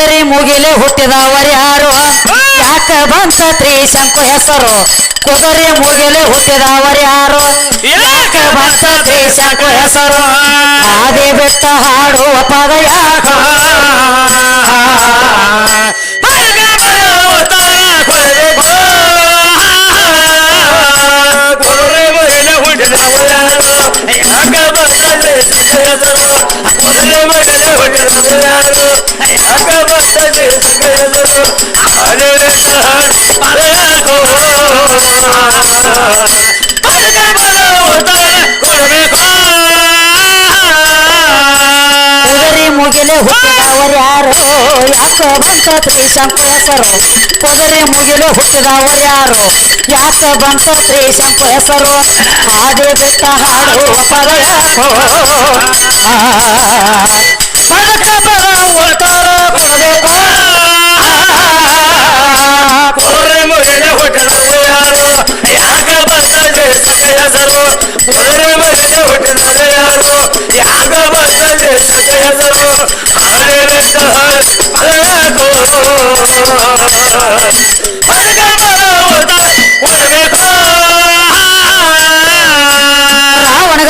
ಕುದುರೆ ಮುಗಿಲೆ ಹುಟ್ಟಿದವರ್ಯಾರು ಯಾಕ ಬಂತ ತ್ರಿಶಂಕು ಹೆಸರು? ಕುದುರೆ ಮುಗಿಲೆ ಹುಟ್ಟಿದವರ್ಯಾರು ಯಾಕ ಬಂತ ತ್ರಿಶಂಕು ಹೆಸರು? ಆದಿ ಬಿಟ್ಟ ಹಾಡುವ ಪದ ಯಾಕ ಯಾಕ ತ್ರೀ ಶಂಕು ಹೆಸರು. ಮುಗಿಲು ಹುಟ್ಟಿದವರು ಯಾರು? ಯಾಕ ಬಂತ ತ್ರಿಶಂಕು ಹೆಸರು. ಹಾಡು ಬಿಟ್ಟ ಹಾಡು ಪದ ಯಾಕೋ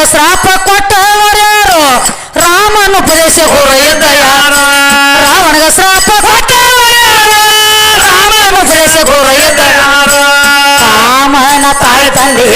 ಶ್ರಾಪ ಕೊಟ್ಟವರ್ಯಾರು ರಾಮನ ಉಪದೇಶ ಗುರು ಇದ್ದ ಯಾರು ರಾವಣಗ ಶ್ರಾಪ ಕೊಟ್ಟವರ್ಯಾರು ರಾಮನ ಉಪದೇಶ ಗುರು ಇದ್ದ ಯಾರು ರಾಮನ ತಾಯಿ ತಂದೆ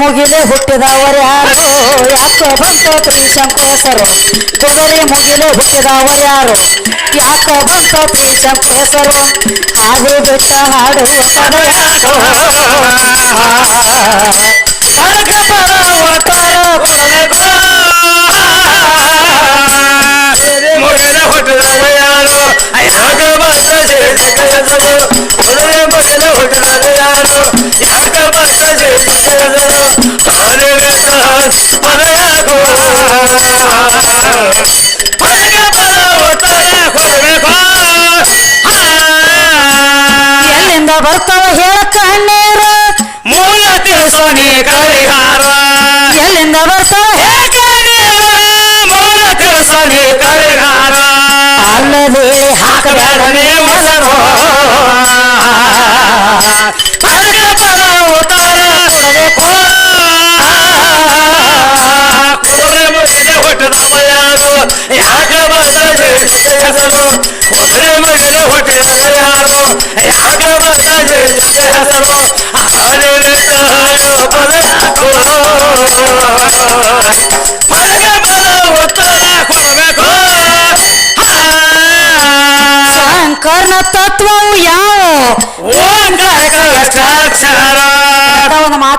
ಮುಗಿಲೆ ಹುಟ್ಟಿದವರ್ಯಾರು ಯಾಕ ಬಂತ ಪ್ರೀಶಂಕೇಶರು ಕುದುರೆ ಮುಗಿಲೆ ಹುಟ್ಟಿದವರ್ಯಾರು ಯಾಕ ಯಾಕೆ ಬಂತು ಪ್ರೀಶಂಕೇಶರು ಹಾಗೆ ಬಿಟ್ಟ ಹಾಡು ಪದ ಯಾಕೋ Gracias.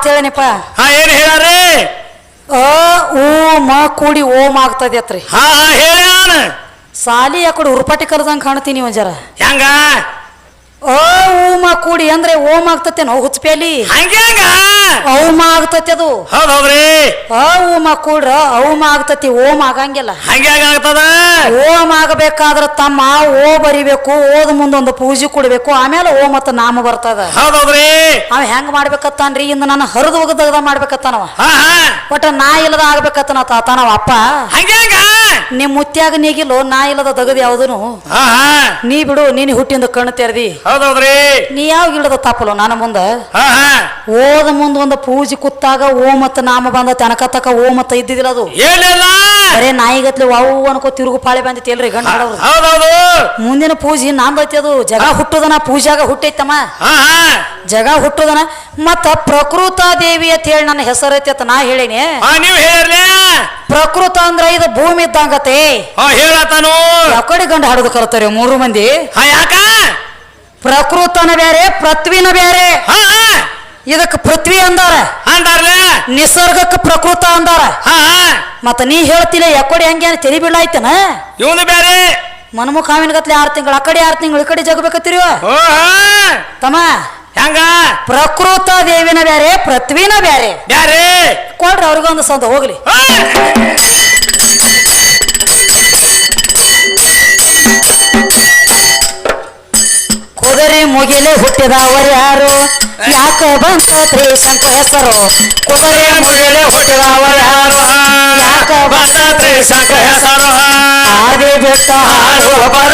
ಹೇಳಿನಪ್ಪ ಹಾ ಏನ್ ಹೇಳ್ಯಾರಿ ಅ ಊ ಮ ಕೂಡಿ ಓಮ್ ಆಗ್ತದೆ ಅತ್ರಿ ಹಾ ಹಾ ಹೇಳ್ಯಾನ ಸಾಲಿ ಯಾಕಡೆ ಕಡೆ ಉರುಪಾಟಿ ಕಾಣ್ತೀನಿ ಒಂಜರ ಜರ. ಹೆಂಗ? ಅ ಓಮ ಕೂಡಿ ಅಂದ್ರೆ ಓಮ ಆಗ್ತತೆ ನಾವು ಹುಚ್ಚಪೇಲಿ ಹಂಗ್ಯಾಂಗ ಅವಮ ಆಗ್ತತೆ ಅದು. ಹೌದ್ ಹೌದ್ರಿ. ಅ ಓಮ ಕೂಡ್ರ ಅವಮ ಆಗ್ತತಿ ಓಮ ಆಗಂಗಿಲ್ಲ. ಹಂಗ್ಯಾಂಗ ಆಗ್ತದ? ಓಂ ಆಗಬೇಕಾದ್ರ ತಮ್ಮ ಓ ಬರಿಬೇಕು ಓದ್ ಮುಂದೊಂದು ಪೂಜೆ ಕೊಡ್ಬೇಕು ಆಮೇಲೆ ಓ ಮತ್ತ ನಾಮ ಬರ್ತದ. ಹೌದ್ ಹೌದ್ರಿ. ಅವ ಹೆಂಗ್ ಮಾಡ್ಬೇಕತ್ತಾನ್ರಿ? ಇಂದ ನಾನು ಹರಿದು ಹೋಗದ ಮಾಡ್ಬೇಕತ್ತಾನವ. ಒಟ್ಟ ನಾ ಇಲ್ಲದ ಆಗ್ಬೇಕತ್ತನ ತಾತ ನಾವ್ ಅಪ್ಪ. ಹಂಗ್ಯಾಂಗ ನಿಮ್ ಮುತ್ಯಾಗ ನೀಗಿಲ್ಲೋ ನಾ ಇಲ್ಲದ ತಗದ್ ಯಾವ್ದನು? ಹಾ ಹಾ. ನೀ ಬಿಡು ನೀನ್ ಹುಟ್ಟಿಂದ ಕಣ್ಣು ತೆರದಿ. ಹೌದ್ ಹೌದ್ರಿ ನೀ ಯಾವ ಇಲ್ಲದ ತಪ್ಪಲು ನಾನು ಮುಂದ? ಹಾ ಹಾ. ಓದ ಮುಂದ ಒಂದು ಪೂಜೆ ಕುತ್ತಾಗ ಓ ಮತ್ತ ನಾಮ ಬಂದ ತನಕ ತಕ ಓ ಮತ್ತ ಇದ್ದಿದಿಲ್ಲ ಅದು. ಏನಿಲ್ಲ ಬರೇ ನಾಯಿಗತ್ಲೆ ವಾವು ಅನ್ಕೋ ತಿರುಗು ಪಾಳೆ ಬಂದಿತ್ತು ಎಲ್ರಿ ಗಂಡ ಹಾಡೋರು. ಮುಂದಿನ ಪೂಜೆ ನಾಂದೈತಿ ಅದು. ಜಗ ಹುಟ್ಟುದನ ಪೂಜಾಗ ಹುಟ್ಟೈತಮ್ಮ. ಹಾ ಹಾ. ಜಗ ಹುಟ್ಟುದನ. ಮತ್ತ ಪ್ರಕೃತ ದೇವಿ ಅಂತ ಹೇಳಿ ನನ್ನ ಹೆಸರೈತಿ ಅಂತ ನಾ ಹೇಳೇನಿ. ಹಾ ನೀವ್ ಹೇಳ್ರಿ ಪ್ರಕೃತ ಅಂದ್ರ ಇದು ಭೂಮಿ ಇದ್ದಂಗತೆ. ಹೇಳತಾನು. ಕಡೆ ಗಂಡ ಹಾಡುದು ಕರ್ತಾರೆ ಮೂರು ಮಂದಿ? ಯಾಕ? ಪ್ರಕೃತನ ಬೇರೆ ಪೃಥ್ವಿನ ಬೇರೆ. ಹಾ ಹಾ. ಇದಕ್ ಪೃಥ್ವಿ ಅಂದಾರ. ಅಂದಾರಲ್ಲ ನಿಸರ್ಗಕ್ಕೆ ಪ್ರಕೃತ ಅಂದಾರ. ಮತ್ತ ನೀ ಹೇಳ್ತಿಲ್ಲ ಯಾಕಡೆ ಹಂಗೆ ತೆರಿ ಬೀಳಾಯ್ತನ ಇವನು ಬೇರೆ. ಮನ್ಮುಖ ಹಾವಿನ ಗತ್ಲೆ ಆರು ತಿಂಗಳು ಆ ಕಡೆ ಆರು ತಿಂಗಳು ಈ ಕಡೆ ಜಗಬೇಕತ್ತೀರಿ ತಮ್ಮ. ಹೆಂಗ? ಪ್ರಕೃತ ದೇವಿನ ಬೇರೆ ಪೃಥ್ವಿನ ಬೇರೆ. ಬ್ಯಾರೆ? ಕೊಡ್ರಿ ಅವ್ರಿಗೊಂದು ಸಂತ ಹೋಗ್ಲಿ! ಕುದುರೆ ಮುಗಿಲೆ ಹುಟ್ಟಿದವರು ಯಾರು? ಯಾಕ ಬಂತ ತ್ರಿಶಂಕ ಹೆಸರು ಕುದುರೆ ಮುಗಿಲೆ ಹುಟ್ಟಿದವರು ಯಾರು? ಯಾಕ ಬಂತ ತ್ರಿಶಂಕ ಹೆಸರು ಆದಿ ಬಿಟ್ಟ ಹಾಡುವ ಬರ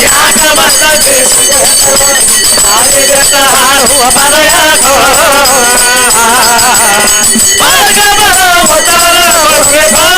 ಯಾಕ ಮನ ಹಾರ ಹೂವ ಬರಯಾಗ ಮಾರ್ಗ ಬರ